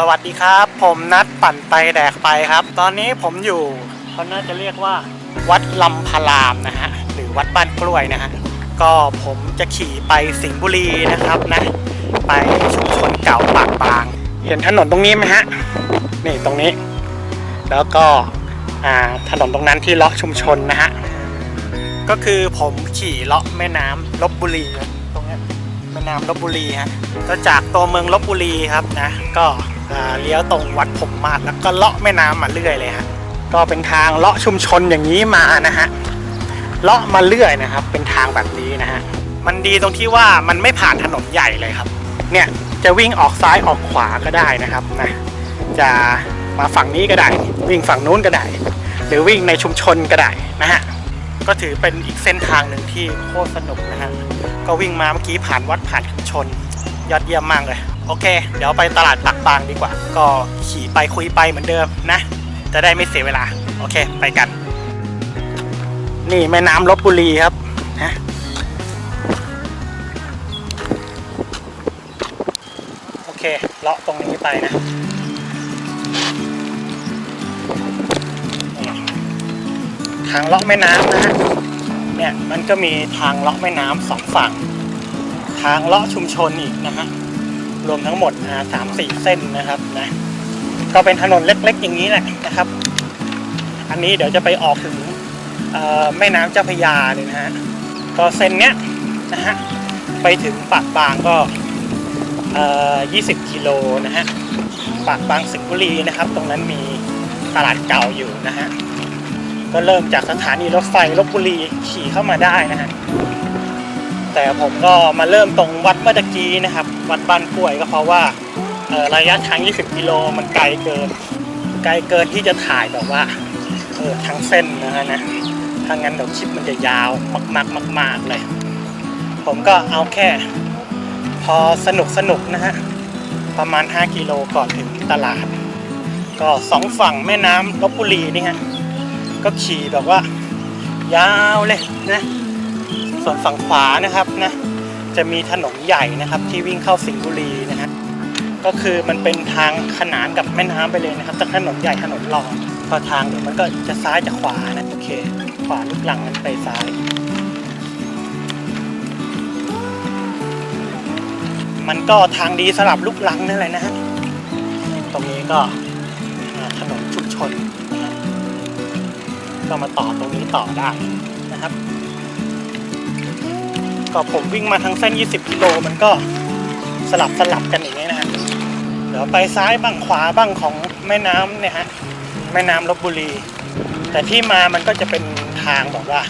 สวัสดีครับ ผมนัดปั่นไปแดกไปครับ ตอนนี้ผมอยู่เขาน่าจะเรียกว่า วัดลำพารามนะฮะหรือวัดบ้านกล้วยนะฮะก็ผมจะขี่ไปสิงห์บุรีนะครับนะ ไปชุมชนเก่าปากบาง เห็นถนนตรงนี้ไหมฮะนี่ตรงนี้ แล้วก็ถนนตรงนั้นที่เลาะชุมชนนะฮะก็คือผมขี่เลาะแม่น้ำลบบุรี นี้ยแม่น้ำลบบุรีฮะก็จากตัวเมืองลบบุรีครับนะก็เลี้ยวตรงวัดผมมาดแล้วก็เลาะแม่น้ำมาเรื่อยเลยฮะก็เป็นทางเลาะชุมชนอย่างนี้มานะฮะเลาะมาเรื่อยนะครับ เป็นทางแบบนี้นะฮะมันดีตรงที่ว่ามันไม่ผ่านถนนใหญ่เลยครับ เนี่ยจะวิ่งออกซ้ายออกขวาก็ได้นะครับนะจะมาฝั่งนี้ก็ได้ วิ่งฝั่งนู้นก็ได้ หรือวิ่งในชุมชนก็ได้นะฮะก็ถือเป็นอีกเส้นทางหนึ่งที่โคตรสนุกนะฮะ ก็วิ่งมาเมื่อกี้ผ่านวัดผ่านชุมชน ยอดเยี่ยมมากเลย โอเค เดี๋ยวไปตลาดปากบางดีกว่า ก็ขี่ไปคุยไปเหมือนเดิมนะ จะได้ไม่เสียเวลา โอเค ไปกัน นี่แม่น้ำลบบุรีครับนะโอเค เลาะตรงนี้ไปนะทางเลาะแม่น้ำนะฮะ เนี่ยมันก็มีทางเลาะแม่น้ำสองฝั่ง ทางเลาะชุมชนอีกนะฮะรวมทั้งหมดอ่าสามสี่เส้นนะครับนะก็เป็นถนนเล็กๆอย่างนี้แหละนะครับ อันนี้เดี๋ยวจะไปออกถึงแม่น้ำเจ้าพยาเลยนะฮะก็เส้นเนี้ยนะฮะไปถึงปากบางก็เอ่อ20กิโลนะฮะปากบางสิงห์บุรีนะครับ ตรงนั้นมีตลาดเก่าอยู่นะฮะ ก็เริ่มจากสถานีรถไฟลบบุรีขี่เข้ามาได้นะฮะแต่ผมก็มาเริ่มตรงวัดเมื่อตะกี้นะครับ วัดบ้านกล้วยก็เพราะว่าระยะทาง 20 กิโลมันไกลเกิน ไกลเกินที่จะถ่ายแบบว่าเออทั้งเส้นนะฮะนะถ้างั้นเดี๋ยวคลิปมันจะยาวมากๆมากๆเลย ผมก็เอาแค่ พอสนุกสนุกนะฮะ ประมาณ 5 กิโลก่อนถึงตลาด ก็สองฝั่งแม่น้ำลบบุรีนี่ฮะ ก็ขี่แบบว่า ยาวเลยนะส่วนฝั่งขวานะครับนะจะมีถนนใหญ่นะครับที่วิ่งเข้าสิงห์บุรีนะฮะก็คือมันเป็นทางขนานกับแม่น้ำไปเลยนะครับจากถนนใหญ่ถนนรองพอทางเดี๋ยวมันก็จะซ้ายจะขวานะโอเค ขวาลูกหลังมันไปซ้าย มันก็ทางดีสลับลูกหลังนั่นแหละนะฮะตรงนี้ก็ถนนชุมชน ก็มาต่อตรงนี้ต่อได้นะครับ ก็ผมวิ่งมาทั้งเส้น 20 กิโลมันก็สลับสลับกันอย่างนี้นะฮะเดี๋ยวไปซ้ายบ้างขวาบ้างของแม่น้ำเนี่ยฮะแม่น้ำลบบุรี แต่ที่มามันก็จะเป็นทางแบบว่า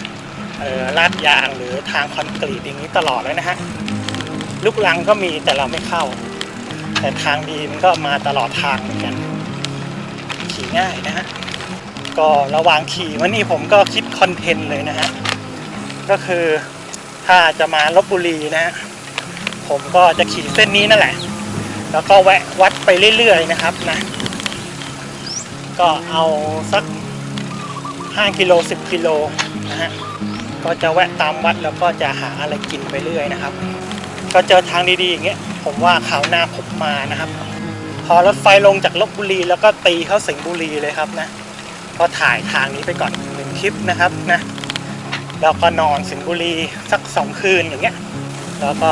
เออลาดยางหรือทางคอนกรีตอย่างนี้ตลอดเลยนะฮะลูกลังก็มีแต่เราไม่เข้า แต่ทางดีมันก็มาตลอดทางเหมือนกันขี่ง่ายนะฮะ ก็ระหว่างขี่วันนี้ผมก็คิดคอนเทนต์เลยนะฮะ ก็คือถ้าจะมาลบบุรีนะฮะผมก็จะขี่เส้นนี้นั่นแหละ แล้วก็แวะวัดไปเรื่อยๆนะครับนะ ก็เอาสัก 5 กิโล 10 กิโลนะฮะ ก็จะแวะตามวัดแล้วก็จะหาอะไรกินไปเรื่อยนะครับ ก็เจอทางดีๆอย่างเงี้ย ผมว่าข่าวหน้าผมมานะครับ พอรถไฟลงจากลบบุรีแล้วก็ตีเข้าสิงห์บุรีเลยครับนะ ก็ถ่ายทางนี้ไปก่อนหนึ่งคลิปนะครับนะแล้วก็นอนสิงห์บุรีสักสองคืนอย่างเงี้ยแล้วก็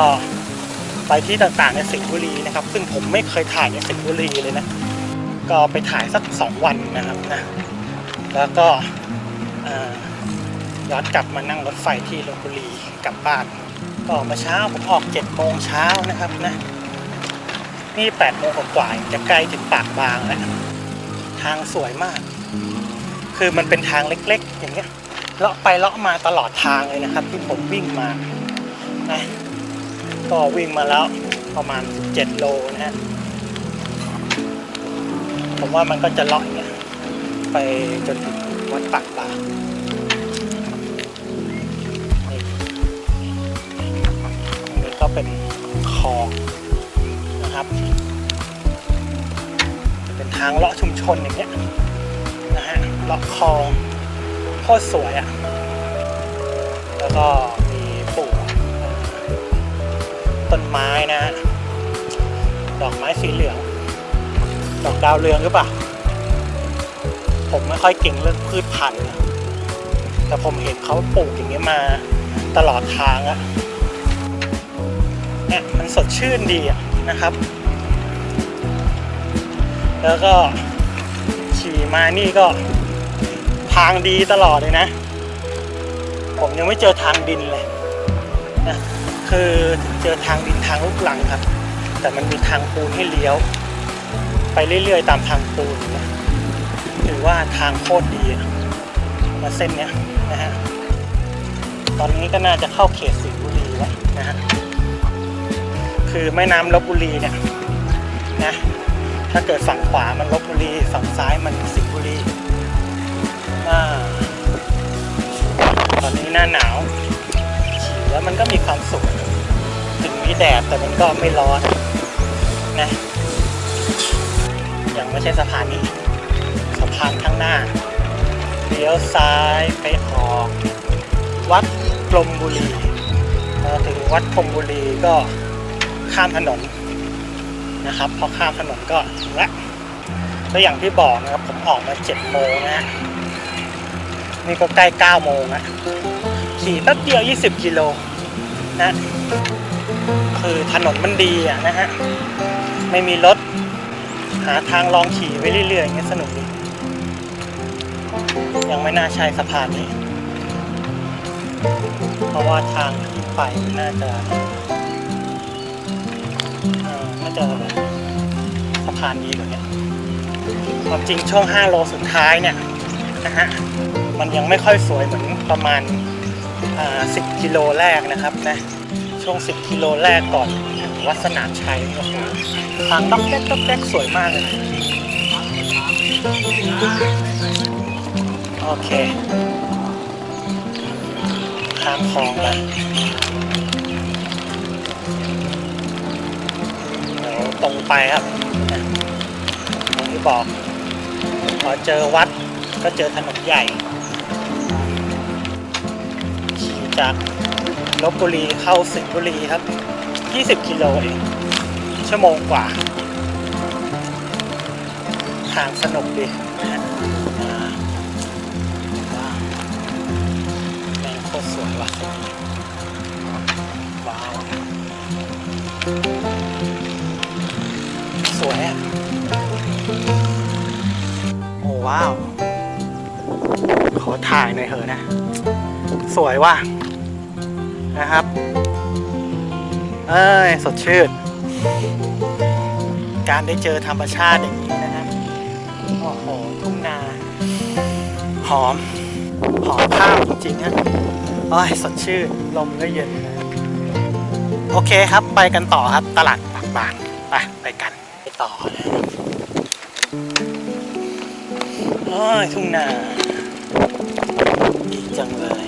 ไปที่ต่างๆในสิงห์บุรีนะครับ ซึ่งผมไม่เคยถ่ายในสิงห์บุรีเลยนะก็ไปถ่ายสักสองวันนะครับนะแล้วก็ย้อนกลับมานั่งรถไฟที่ลบบุรีกลับบ้านก็มื่อเช้าผมออกเจ็ดโมงเช้านะครับนะนี่แปดโมงกว่าๆจะใกล้ถึงปากบางแล้วทางสวยมาก คือมันเป็นทางเล็กๆ อย่างเงี้ยเลาะไปเลาะมาตลอดทางเลยนะครับ ที่ผมวิ่งมานะก็วิ่งมาแล้วประมาณ7โลนะฮะผมว่ามันก็จะเลาะเงี้ยไปจนถึงวัดปากบางนี่นี่ก็เป็นคลองนะครับ เป็นทางเลาะชุมชนอย่างเงี้ย ลาะคลองโคตรสวยอะ่ะ แล้วก็มีปลูกต้นไม้นะ ดอกไม้สีเหลือง ดอกดาวเรืองหรือเปล่า ผมไม่ค่อยเก่งเรื่องพืชพันธุ์แต่ผมเห็นเขาปลูกอย่างนี้ยมาตลอดทางอะเนี่ยมันสดชื่นดีอะนะครับ แล้วก็ขี่มานี่ก็ ทางดีตลอดเลยนะ ผมยังไม่เจอทางดินเลยนะคือเจอทางดินทางลูกลังครับ แต่มันมีทางปูนให้เลี้ยว ไปเรื่อยๆ ตามทางปูนนะถือว่าทางโคตรดีอะมาเส้นเนี้ยนะฮะตอนนี้ก็น่าจะเข้าเขตสิงห์บุรีแล้วนะฮะคือแม่น้ำลบบุรีเนี่ยนะถ้าเกิดฝั่งขวามันลบบุรี ฝั่งซ้ายมันสิงห์บุรี อ่าตอนนี้หน้าหนาวขี่แล้วมันก็มีความสุข ถึงมีแดดแต่มันก็ไม่ร้อนนะยังไม่ใช่สะพานนี้สะพานข้างหน้าเลี้ยวซ้ายไปออก วัดกลมบุรีมาถึงวัดกลมบุรีก็ข้ามถนนนะครับพอข้ามถนนก็ถึงละแล้วอย่างที่บอกนะครับผมออกมาเจ็ดโมงนะ นี่ก็ใกล้เก้าโมงละขี่แป๊บเดียว 20 กิโลนะคือถนนมันดีอะนะฮะ ไม่มีรถ หาทางลองขี่ไปเรื่อยๆอย่างเงี้ยสนุกดี ยังไม่น่าใช่สะพานนี้ เพราะว่าทางที่ไปน่าจะเออน่าจะสะพานนี้กว่านี้ความจริงช่วง 5 โลสุดท้ายเนี่ยนะฮะ มันยังไม่ค่อยสวยเหมือนประมาณ 10 กิโลแรกนะครับนะช่วง 10 กิโลแรกก่อนถึงวัดสนามชัยโอ้โหทางด็อกแด๊กด็อกแด๊กสวยมากเลยโอเคข้ามคลองไปเดี๋ยวตรงไปครับอย่างที่บอกพอเจอวัดก็เจอถนนใหญ่ จากลบบุรีเข้าสิงห์บุรีครับ 20 กิโลเองชั่วโมงกว่า ทางสนุกดีนะฮะอ่าว้าวแม่งโคตรสวยว่ะว้าวสวยอะโอ้ว้าว ขอถ่ายหน่อยเถอะนะ สวยว่ะ เอ้ยสดชื่น การได้เจอธรรมชาติอย่างนี้นะฮะโอ้โหทุ่งนา หอม หอมข้าวจริงๆฮะโอ้ยสดชื่น ลมก็เย็นนะโอเคครับไปกันต่อครับตลาดปากบางไปไปกันไปต่อโอ้ยทุ่งนาดีจังเลย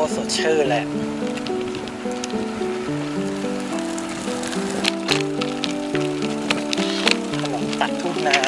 คตรสดชื่นแหละขนมตัดทุ่งนา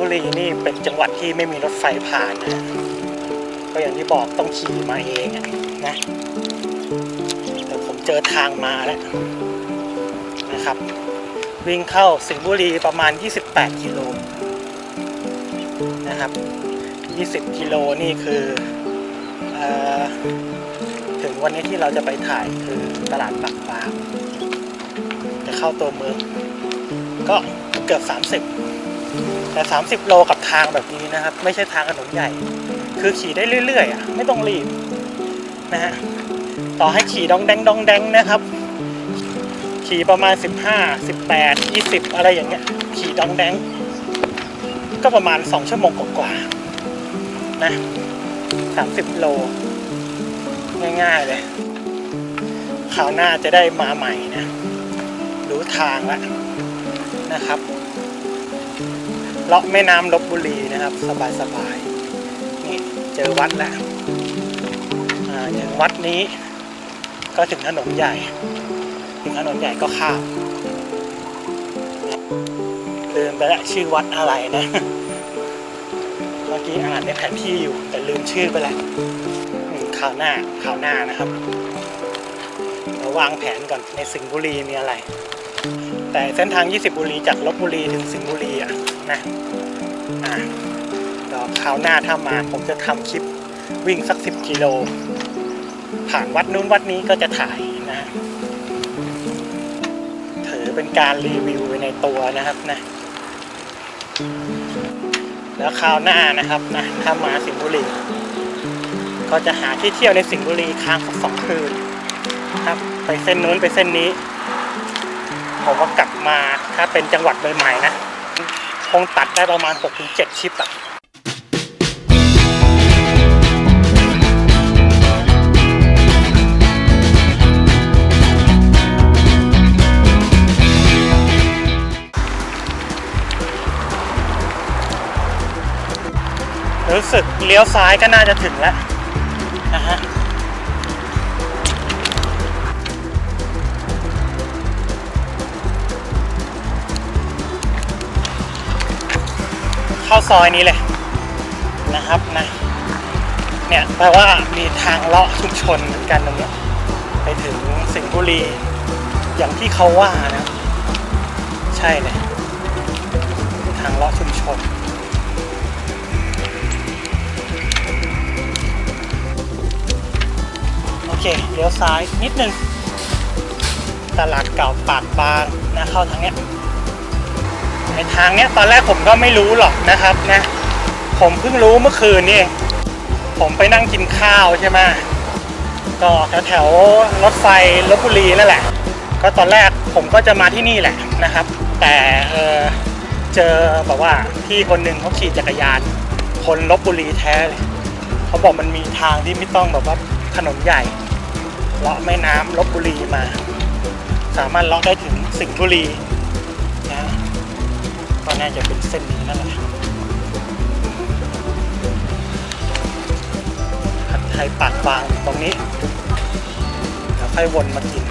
บุรีนี่เป็นจังหวัดที่ไม่มีรถไฟผ่านนะก็อย่างที่บอกต้องขี่มาเองนะแต่ผมเจอทางมาแล้วนะครับ วิ่งเข้าสิงห์บุรีประมาณ 28 กิโลนะครับ 20 กิโลนี่คืออถึงวันนี้ที่เราจะไปถ่ายคือตลาดปากปามจะเข้าตัวเมืองก็เกือบ 30 แต่ 30 โลกับทางแบบนี้นะครับ ไม่ใช่ทางถนนใหญ่ คือขี่ได้เรื่อยๆอะไม่ต้องรีบนะฮะต่อให้ขี่ดองแดงดองแดงนะครับ ขี่ประมาณ 15 18 20 อะไรอย่างเงี้ย ขี่ดองแดง ก็ประมาณ 2 ชั่วโมงกว่าๆนะ30 โล ง่ายๆเลยคราวหน้าจะได้มาใหม่นะรู้ทางแล้วนะครับ เลาะแม่น้ำลบบุรีนะครับ สบายๆนี่เจอวัดแล้วถึงวัดนี้ก็ถึงถนนใหญ่ ถึงถนนใหญ่ก็ข้ามลืมไปละชื่อวัดอะไรนะ เมื่อกี้อ่านในแผนที่อยู่ แต่ลืมชื่อไปแล้วข่าวหน้าข่าวหน้านะครับเราวางแผนก่อนในสิงห์บุรีมีอะไร แต่เส้นทาง 20 บุรีจากลบบุรีถึงสิงห์บุรีอะ นะอ่าเดี๋ยวคราวหน้าถ้ามาผมจะทำคลิปวิ่งสัก10กิโล ผ่านวัดนู้นวัดนี้ก็จะถ่ายนะฮะถือเป็นการรีวิวในตัวนะครับนะ แล้วคราวหน้านะครับนะถ้ามาสิงห์บุรี ก็จะหาที่เที่ยวในสิงห์บุรีค้างสักสองคืนครับ ไปเส้นนู้นไปเส้นนี้ ผมว่ากลับมาถ้าเป็นจังหวัดใหม่ๆนะ คงตัดได้ประมาณ 6-7ชิปอะรู้สึกเลี้ยวซ้ายก็น่าจะถึงแล้วนะฮะ เข้าซอยนี้เลยนะครับนะเนี่ยแปลว่ามีทางเลาะชุมชนเหมือนกันตรงเนี้ยไปถึงสิงห์บุรี อย่างที่เขาว่านะ ใช่เลยทางเลาะชุมชน โอเคเลี้ยวซ้ายนิดนึงตลาดเก่าปากบางนะเข้าทางเนี้ย ในทางเนี้ยตอนแรกผมก็ไม่รู้หรอกนะครับนะผมเพิ่งรู้เมื่อคืนนี่ผมไปนั่งกินข้าวใช่ไหมก็แถวแถวๆรถไฟลบบุรีนั่นแหละ ก็ตอนแรกผมก็จะมาที่นี่แหละนะครับ แต่เออเจอแบบว่าพี่คนหนึ่งเขาขี่จักรยาน คนลบบุรีแท้เลยเขาบอกมันมีทางที่ไม่ต้องแบบว่าถนนใหญ่เลาะแม่น้ำลบบุรีมา สามารถเลาะได้ถึงสิงห์บุรี ก็น่าจะเป็นเส้นนี้นั่นแหละผัดไทยปากบางตรงนี้เดี๋ยวค่อยวนมากิน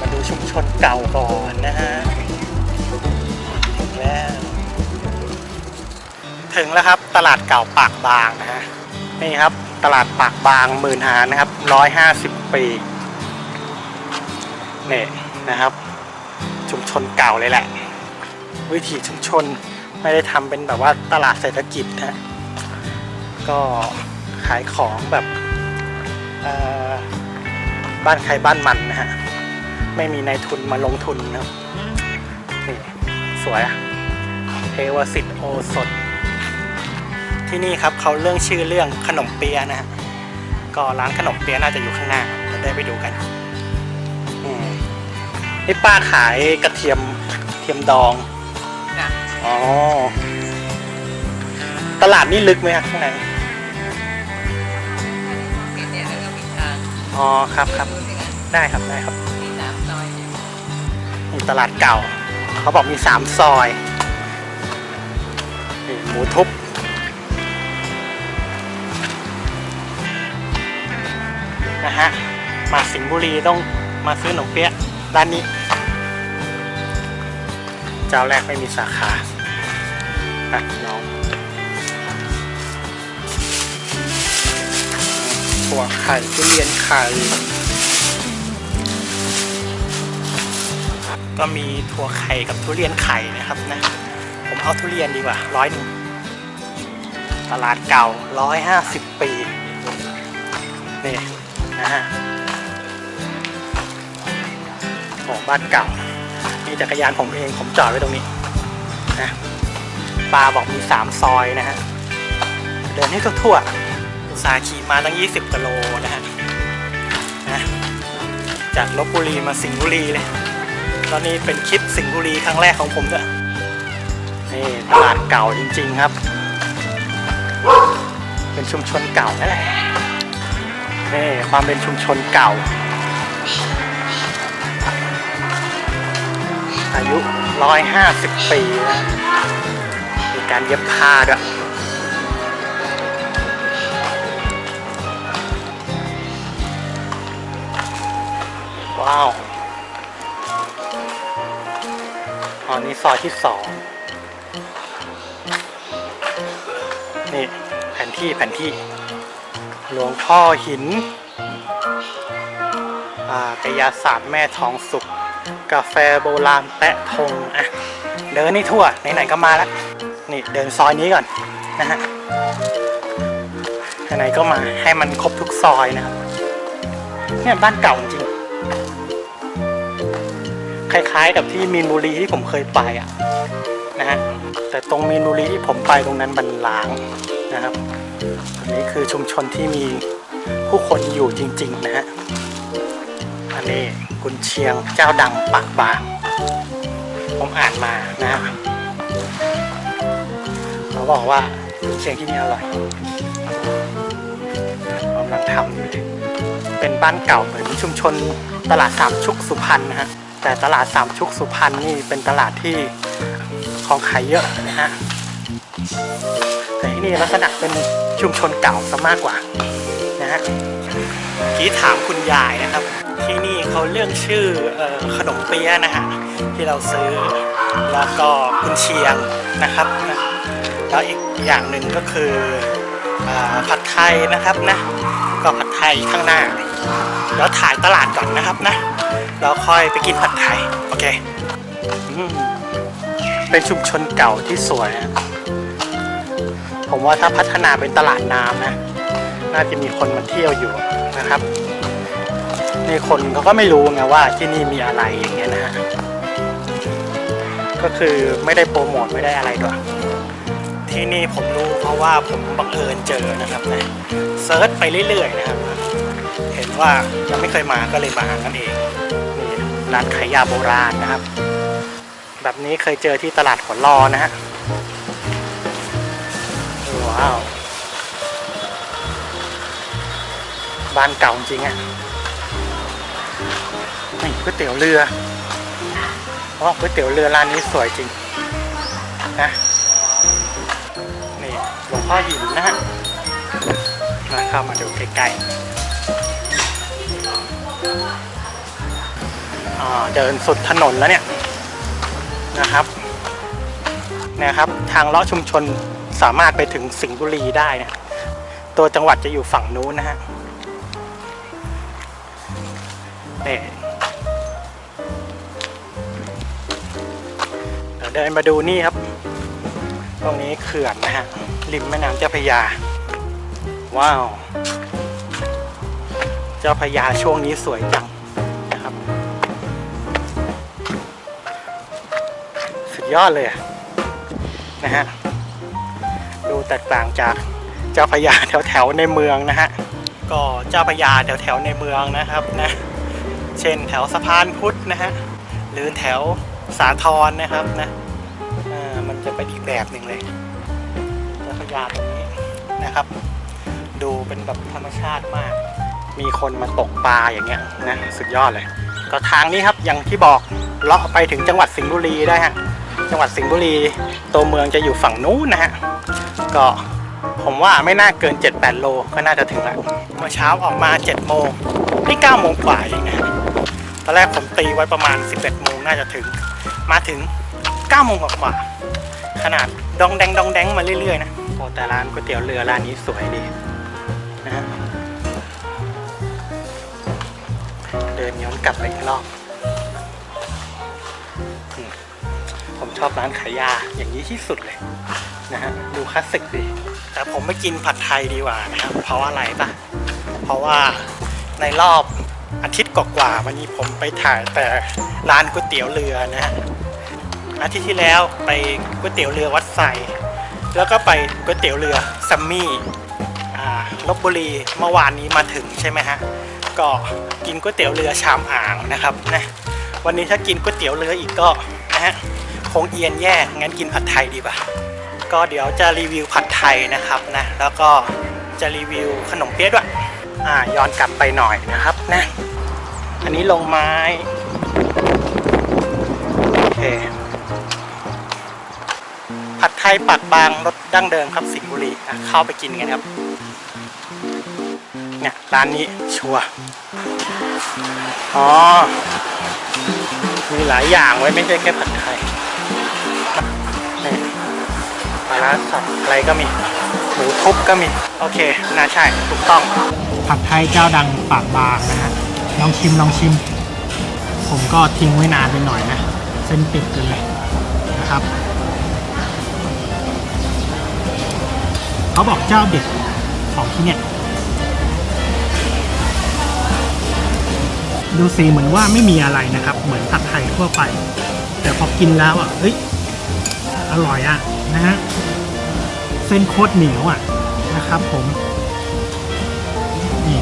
มาดูชุมชนเก่าก่อนนะฮะถึงแล้ว ถึงแล้วครับตลาดเก่าปากบางนะฮะนี่ครับตลาดปากบางหมื่นหานะครับร้อยห้าสิบปี นี่นะครับ ชุมชนเก่าเลยแหละ วิถีชุมชนไม่ได้ทำเป็นแบบว่าตลาดเศรษฐกิจนะก็ขายของแบบบ้านใครบ้านมันนะฮะไม่มีนายทุนมาลงทุนนะนี่สวยอะเทวสิทธิ์โอสถ ที่นี่ครับเขาเรื่องชื่อเรื่องขนมเปี๊ยะนะฮะก็ร้านขนมเปี๊ยะน่าจะอยู่ข้างหน้าเราได้ไปดูกัน นี่ป้าขายกระเทียมเทียมดองจ้ะ อ๋อ ตลาดนี่ลึกไหมครับข้างในมีเนี่ยแล้วก็มีทางอ๋อครับครับดูสิคะได้ครับได้ครับมีสามซอยเนี่ยนี่ตลาดเก่า เขาบอกมีสามซอยนี่หมูทุบนะฮะมาสิงห์บุรีต้องมาซื้อขนมเปี๊ยะ ร้านนี้ เจ้าแรกไม่มีสาขาอะลองถั่วไข่ทุเรียนไข่ ก็มีถั่วไข่กับทุเรียนไข่นะครับนะ ผมเอาทุเรียนดีกว่าร้อยหนึ่งตลาดเก่าร้อยห้าสิบปี นี่นะฮะ โอ้บ้านเก่ามีจักรยานผมเองผมจอดไว้ตรงนี้นะปลาบอกมีสามซอยนะฮะเดินให้ทั่วๆอุตสาห์ขี่มาตั้ง 20กิโลนะฮะนะจากลบบุรีมาสิงห์บุรีเลย ตอนนี้เป็นคลิปสิงห์บุรีครั้งแรกของผมด้วยนี่ตลาดเก่าจริง ๆครับ เป็นชุมชนเก่านั่นแหละนี่ความเป็นชุมชนเก่าายุ 150 ปีนะมีการเย็บผ้าด้วยว้าวตอนนี้ซอยที่สองนี่แผนที่แผนที่ หลวงพ่อหิน อ่ากยาศาสตร์แม่ทองสุข กาแฟโบราณแปะทงอะเดินนี่ทั่วไหนๆก็มาแล้วนี่เดินซอยนี้ก่อนนะฮะไหนๆก็มาให้มันครบทุกซอยนะครับเนี่ยบ้านเก่าจริงคล้ายๆกับที่มีนบุรีที่ผมเคยไปอะนะฮะแต่ตรงมีนบุรีที่ผมไปตรงนั้นมันล้างนะครับอันนี้คือชุมชนที่มีผู้คนอยู่จริง ๆ นะฮะ นนี้กุนเชียงเจ้าดังปากบาง ผมอ่านมานะเขาบอกว่ากุนเชียงที่นี่อร่อยกำลังทำอยู่เป็นบ้านเก่าเหมือนชุมชนตลาดสามชุกสุพรรณนะฮะแต่ตลาดสามชุกสุพรรณนี่เป็นตลาดที่ของขายเยอะนะฮะแต่ที่นี่ลักษณะเป็นชุมชนเก่าซะมากกว่านะฮะกี้ถามคุณยายนะครับ ที่นี่เขาเรื่องชื่อออขนมเปี๊ยะนะฮะที่เราซื้อแล้วก็คุณเชียงนะครับนะแล้วอีกอย่างหนึ่งก็คืออผัดไทยนะครับนะก็ผัดไทยข้างหน้าเดี๋ยวถ่ายตลาดก่อนนะครับนะแล้วค่อยไปกินผัดไทยโอเคอเป็นชุมชนเก่าที่สวยผมว่าถ้าพัฒนาเป็นตลาดน้ำนะ น่าจะมีคนมาเที่ยวอยู่นะครับ นี่คนเขาก็ไม่รู้ไงว่าที่นี่มีอะไรอย่างเงี้ยนะฮะก็คือไม่ได้โปรโมทไม่ได้อะไรด้วยที่นี่ผมรู้เพราะว่าผมบังเอิญเจอนะครับนะเซิร์ชไปเรื่อยๆนะครับ เห็นว่ายังไม่เคยมาก็เลยมานั่นเองนี่ร้านขายยาโบราณนะครับ แบบนี้เคยเจอที่ตลาดขวัญรอนะฮะว้าวบ้านเก่าจริงอะนี่ ก๋วยเตี๋ยวเรืออ๋อก๋วยเตี๋ยวเรือร้านนี้สวยจริงนะนี่หลวงพ่อหินนะฮะมาเข้ามาดูใกล้ๆอ่าเดินสุดถนนแล้วเนี่ยนะครับนะครับ ทางเลาะชุมชนสามารถไปถึงสิงห์บุรีได้นะตัวจังหวัดจะอยู่ฝั่งนู้นนะฮะนี่ย เดินมาดูนี่ครับ ตรงนี้เขื่อนนะฮะ ริมแม่น้ำเจ้าพยา ว้าว เจ้าพยาช่วงนี้สวยจังนะครับ สุดยอดเลยนะฮะ ดูแตกต่างจากเจ้าพยาแถวแถวๆในเมืองนะฮะ ก็เจ้าพยาแถวแถวๆในเมืองนะครับนะ เช่นแถวสะพานพุทธนะฮะ หรือแถวสาทรนะครับนะ จะเป็นอีกแบบหนึ่งเลยจ้าพระยาตรงนี้นะครับ ดูเป็นแบบธรรมชาติมาก มีคนมาตกปลาอย่างเงี้ยนะสุดยอดเลย ก็ทางนี้ครับอย่างที่บอกเลาะไปถึงจังหวัดสิงห์บุรีได้ฮะจังหวัดสิงห์บุรีตัวเมืองจะอยู่ฝั่งนู้นนะฮะก็ผมว่าไม่น่าเกิน 7-8 โลก็น่าจะถึงแล้วเมื่อเช้าออกมา 7 โมงนี่9โมงกว่าเองนะฮะตอนแรกผมตีไว้ประมาณ 11 โมงน่าจะถึง มาถึง 9 โมงกว่า ขนาดดองแดงดองแดงมาเรื่อยๆนะโอ้แต่ร้านก๋วยเตี๋ยวเรือร้านนี้สวยดีนะฮะเดินย้อนกลับไปอีกรอบผมชอบร้านขายยาอย่างนี้ที่สุดเลยนะฮะดูคลาสสิกดี แต่ผมไม่กินผัดไทยดีกว่านะครับเพราะอะไรปะเพราะว่าในรอบอาทิตย์กว่าๆวันนี้ผมไปถ่ายแต่ร้านก๋วยเตี๋ยวเรือนะฮะ อาทิตย์ที่แล้วไปก๋วยเตี๋ยวเรือวัดไซแล้วก็ไปก๋วยเตี๋ยวเรือซัมมี่ลบบุรีเมื่อวานนี้มาถึงใช่ไหมฮะก็กินก๋วยเตี๋ยวเรือชามอ่างนะครับนะวันนี้ถ้ากินก๋วยเตี๋ยวเรืออีกก็นะฮะคงเอียนแย่งั้นกินผัดไทยดีป่ะก็เดี๋ยวจะรีวิวผัดไทยนะครับนะแล้วก็จะรีวิวขนมเปี๊ยะด้วยอ่าย้อนกลับไปหน่อยนะครับนะอันนี้ลงไม้โอเค ผัดไทยปากบางรสดั้งเดิมครับสิงห์บุรีอะเข้าไปกินกันครับเนี่ยร้านนี้ชัวร์อ๋อ มีหลายอย่างไว้ไม่ใช่แค่ผัดไทยนี่ปลาร้าสับอะไรก็มี หมูทุบก็มี โอเค น่าใช่ ถูกต้อง ผัดไทยเจ้าดังปากบางนะฮะ ลองชิมลองชิม ผมก็ทิ้งไว้นานไปหน่อยนะ เส้นติดกันเลยนะครับ เขาบอกเจ้าเด็ดของที่เนี่ยดูสีเหมือนว่าไม่มีอะไรนะครับ เหมือนผัดไทยทั่วไป แต่พอกินแล้วอะเฮ้ยอร่อยอะนะฮะเส้นโคตรเหนียวอะนะครับ ผมนี่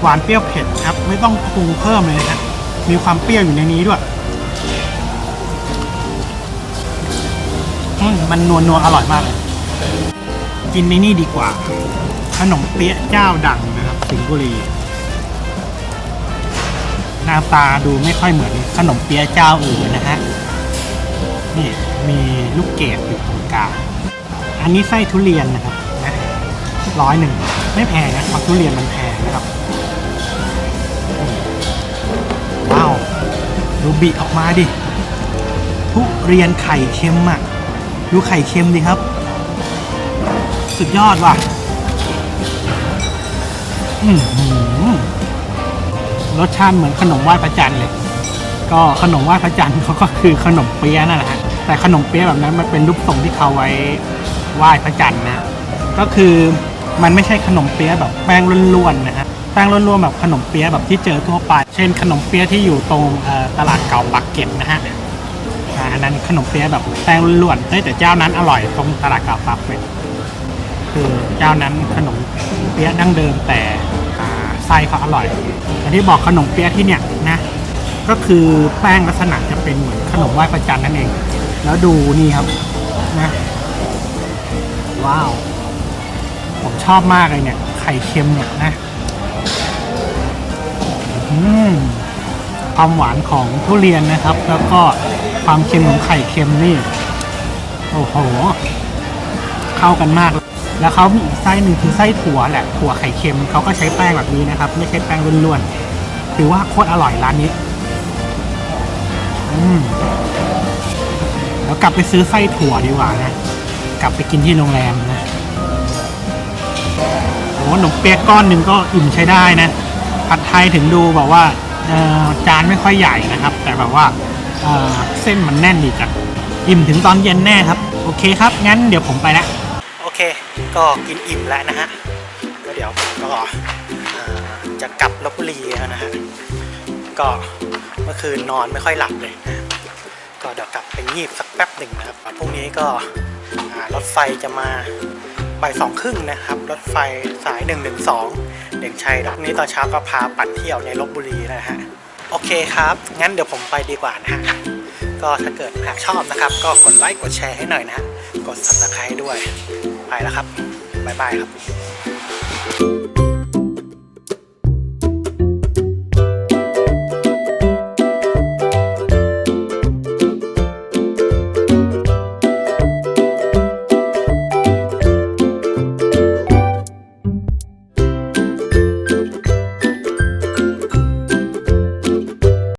หวานเปรี้ยวเผ็ดครับ ไม่ต้องปรุงเพิ่มเลยนะฮะมีความเปรี้ยวอยู่ในนี้ด้วย อืมมันนัวนัวๆอร่อยมากเลยกินในนี่ดีกว่า ขนมเปี๊ยะเจ้าดังนะครับ สิงห์บุรี หน้าตาดูไม่ค่อยเหมือนขนมเปี๊ยะเจ้าอื่นนะฮะ นี่มีลูกเกดอยู่ตรงกลาง อันนี้ไส้ทุเรียนนะครับนะร้อยหนึ่งไม่แพงนะเพราะทุเรียนมันแพงนะครับว้าว ดูบีออกมาดิ ทุเรียนไข่เค็มอะ ดูไข่เค็มดิครับ สุดยอดว่ะรสชาติเหมือนขนมไหว้พระจันทร์เลย ก็ขนมไหว้พระจันทร์เขาก็คือขนมเปี๊ยะนั่นแหละแต่ขนมเปี๊ยะแบบนั้นมันเป็นรูปทรงที่เขาไว้ไหว้พระจันทร์นะ ก็คือมันไม่ใช่ขนมเปี๊ยะแบบแป้งล้วนๆนะฮะแป้งล้วนๆแบบขนมเปี๊ยะแบบที่เจอทั่วไป เช่นขนมเปี๊ยะที่อยู่ตรงตลาดเก่าปักเกร็ดนะฮะ อันนั้นขนมเปี๊ยะแบบแป้งล้วนๆเฮ้ยแต่เจ้านั้นอร่อยตรงตลาดเก่าปักเกร็ดคือเจ้านั้นขนมเปี๊ยะดั้งเดิมแต่ไส้เขาอร่อยแต่ที่บอกขนมเปี๊ยะที่เนี่ยนะก็คือแป้งลักษณะจะเป็นเหมือนขนมไหว้พระจันทร์นั่นเอง แล้วดูนี่ครับนะว้าว ผมชอบมากเลยเนี่ย ไข่เค็มเนี่ยนะอืมความหวานของทุเรียนนะครับ แล้วก็ ความเค็มของไข่เค็มนี่ โอ้โห เข้ากันมาก แล้วเขามีอีกไส้หนึ่งคือไส้ถั่วแหละ ถั่วไข่เค็มเขาก็ใช้แป้งแบบนี้นะครับ ไม่ใช่แป้งล้วนๆถือว่าโคตรอร่อยร้านนี้ อืมแล้วกลับไปซื้อไส้ถั่วดีกว่านะ กลับไปกินที่โรงแรมนะโอ้ขนมเปี๊ยกก้อนหนึ่งก็อิ่มใช้ได้นะ ผัดไทยถึงดูแบบว่าเอ่อจานไม่ค่อยใหญ่นะครับ แต่แบบว่า เส้นมันแน่นดีจังอิ่มถึงตอนเย็นแน่ครับ โอเคครับ งั้นเดี๋ยวผมไปละโอเค ก็กินอิ่มแล้วนะฮะแล้วเดี๋ยวก็จะกลับลบบุรีแล้วนะฮะก็เมื่อคืนนอนไม่ค่อยหลับเลยนะก็เดี๋ยวกลับไปงีบสักแป๊บหนึ่งนะครับพรุ่งนี้ก็รถไฟจะมาบ่ายสองครึ่งนะครับ รถไฟสาย1นึเด่นชัยพรุ่งนี้ตอนเช้าก็พาปั่นเที่ยวในลบบุรีนะฮะ โอเคครับ งั้นเดี๋ยวผมไปดีกว่านะฮะ ก็ถ้าเกิดหากชอบนะครับ ก็กดไลค์กดแชร์ให้หน่อยนะฮะกด subscribe ด้วย ไปแล้วครับ บ๊ายบายครับ